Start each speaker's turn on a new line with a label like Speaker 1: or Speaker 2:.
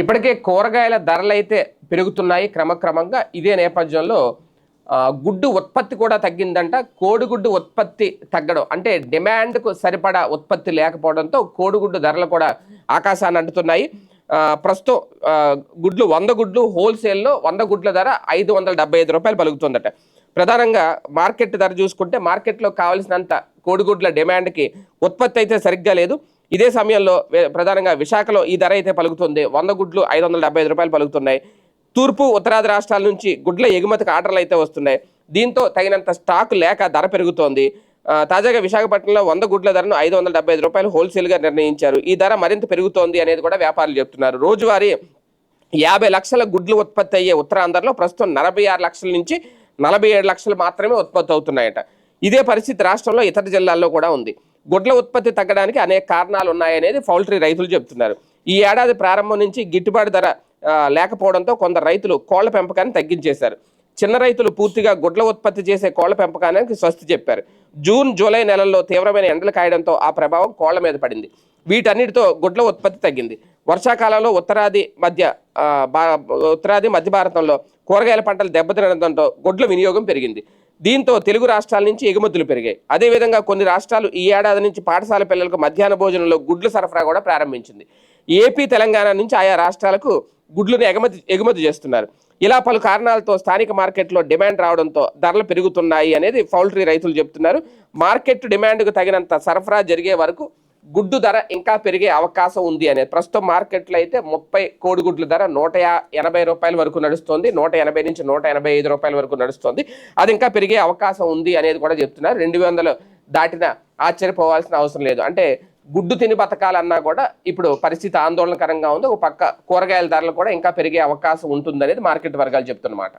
Speaker 1: ఇప్పటికే కూరగాయల ధరలు అయితే పెరుగుతున్నాయి క్రమక్రమంగా. ఇదే నేపథ్యంలో గుడ్డు ఉత్పత్తి కూడా తగ్గిందంట. కోడిగుడ్డు ఉత్పత్తి తగ్గడం అంటే డిమాండ్కు సరిపడా ఉత్పత్తి లేకపోవడంతో కోడిగుడ్డు ధరలు కూడా ఆకాశాన్ని అంటుతున్నాయి. ప్రస్తుతం గుడ్లు వంద గుడ్లు హోల్సేల్లో వంద గుడ్ల ధర ఐదు వందల డెబ్బై ఐదు రూపాయలు పలుకుతుందట. ప్రధానంగా మార్కెట్ ధర చూసుకుంటే మార్కెట్లో కావలసినంత కోడిగుడ్ల డిమాండ్కి ఉత్పత్తి అయితే సరిగ్గా లేదు. ఇదే సమయంలో ప్రధానంగా విశాఖలో ఈ ధర అయితే పలుకుతుంది. వంద గుడ్లు ఐదు వందల డెబ్బై ఐదు రూపాయలు పలుకుతున్నాయి. తూర్పు ఉత్తరాది రాష్ట్రాల నుంచి గుడ్ల ఎగుమతికి ఆర్డర్లు అయితే వస్తున్నాయి. దీంతో తగినంత స్టాక్ లేక ధర పెరుగుతోంది. తాజాగా విశాఖపట్నంలో వంద గుడ్ల ధరను ఐదు వందల డెబ్బై ఐదు రూపాయలు హోల్సేల్గా నిర్ణయించారు. ఈ ధర మరింత పెరుగుతోంది అనేది కూడా వ్యాపారులు చెప్తున్నారు. రోజువారీ యాభై లక్షల గుడ్లు ఉత్పత్తి అయ్యే ఉత్తరాంధ్రలో ప్రస్తుతం నలభై ఆరు లక్షల నుంచి నలభై ఏడు లక్షలు మాత్రమే ఉత్పత్తి అవుతున్నాయట. ఇదే పరిస్థితి రాష్ట్రంలో ఇతర జిల్లాల్లో కూడా ఉంది. గుడ్ల ఉత్పత్తి తగ్గడానికి అనేక కారణాలు ఉన్నాయనేది పౌల్ట్రీ రైతులు చెబుతున్నారు ఈ ఏడాది ప్రారంభం నుంచి గిట్టుబాటు ధర లేకపోవడంతో కొందరు రైతులు కోళ్ళ పెంపకాన్ని తగ్గించేశారు. చిన్న రైతులు పూర్తిగా గుడ్ల ఉత్పత్తి చేసే కోళ్ళ పెంపకానికి స్వస్తి చెప్పారు. జూన్ జూలై నెలల్లో తీవ్రమైన ఎండలు కాయడంతో ఆ ప్రభావం కోళ్ళ మీద పడింది. వీటన్నిటితో గుడ్ల ఉత్పత్తి తగ్గింది. వర్షాకాలంలో ఉత్తరాది మధ్య ఉత్తరాది మధ్య భారతంలో కూరగాయల పంటలు దెబ్బతినడంతో గుడ్ల వినియోగం పెరిగింది. దీంతో తెలుగు రాష్ట్రాల నుంచి ఎగుమతులు పెరిగాయి. అదేవిధంగా కొన్ని రాష్ట్రాలు ఈ ఏడాది నుంచి పాఠశాల పిల్లలకు మధ్యాహ్న భోజనంలో గుడ్లు సరఫరా కూడా ప్రారంభించింది. ఏపీ తెలంగాణ నుంచి ఆయా రాష్ట్రాలకు గుడ్లను ఎగుమతి ఎగుమతి చేస్తున్నారు. ఇలా పలు కారణాలతో స్థానిక మార్కెట్లో డిమాండ్ రావడంతో ధరలు పెరుగుతున్నాయి అనేది పౌల్ట్రీ రైతులు చెప్తున్నారు. మార్కెట్ డిమాండ్కు తగినంత సరఫరా జరిగే వరకు గుడ్డు ధర ఇంకా పెరిగే అవకాశం ఉంది అనేది. ప్రస్తుతం మార్కెట్లో అయితే ముప్పై కోడిగుడ్ల ధర నూట ఎనభై రూపాయల వరకు నడుస్తుంది. నూట ఎనభై నుంచి నూట ఎనభై ఐదు రూపాయల వరకు నడుస్తుంది. అది ఇంకా పెరిగే అవకాశం ఉంది అనేది కూడా చెప్తున్నారు. రెండు వందలు దాటిన ఆశ్చర్యపోవాల్సిన అవసరం లేదు. అంటే గుడ్డు తిని బతకాలన్నా కూడా ఇప్పుడు పరిస్థితి ఆందోళనకరంగా ఉంది. ఒక పక్క కూరగాయల ధరలు కూడా ఇంకా పెరిగే అవకాశం ఉంటుంది అనేది మార్కెట్ వర్గాలు చెప్తున్నమాట.